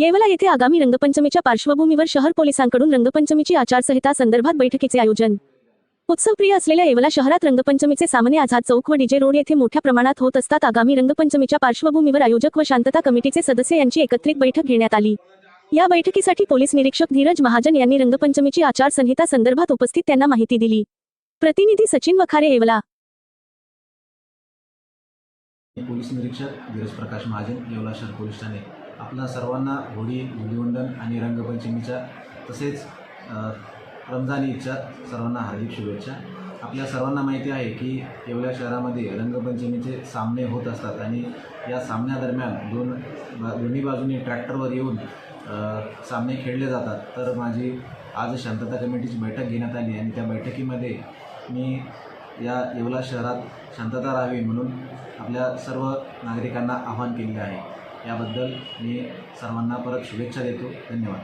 येवला येथे आगामी रंगपंचमीच्या पार्श्वभूमीवर शहर पोलिसांकडून रंगपंचमीची आचारसंहिता संदर्भात बैठकीचे आयोजन. उत्सवप्रिय असलेल्या येवला शहरात रंगपंचमीचे सामने आझाद चौक व डीजे रोड येथे मोठ्या प्रमाणात होत असतात. आगामी रंगपंचमीच्या पार्श्वभूमीवर आयोजक व शांतता कमिटीचे सदस्य यांची एकत्रित बैठक घेण्यात आली. या बैठकीसाठी पोलीस निरीक्षक धीरज महाजन यांनी रंगपंचमीची आचारसंहिता संदर्भात उपस्थित त्यांना माहिती दिली. प्रतिनिधी सचिन वखारे येवला. पोलीस निरीक्षक धीरज प्रकाश महाजन येवला शहर पोलीस ठाणे. आपल्या सर्वांना होळी धुलीवंदन आणि रंगपंचमीच्या तसेच रमजान ईदच्या सर्वांना हार्दिक शुभेच्छा. आपल्या सर्वांना माहिती आहे की येवल्या शहरामध्ये रंगपंचमीचे सामने होत असतात आणि या सामन्यादरम्यान दोन बा- दोन्ही बाजूने ट्रॅक्टरवर येऊन सामने खेळले जातात. तर माझी आज शांतता कमिटीची बैठक घेण्यात आली आणि त्या बैठकीमध्ये मी या येवला शहरात शांतता राहावी म्हणून आपल्या सर्व नागरिकांना आवाहन केले आहे. याबद्दल मी सर्वांना परत शुभेच्छा देतो. धन्यवाद.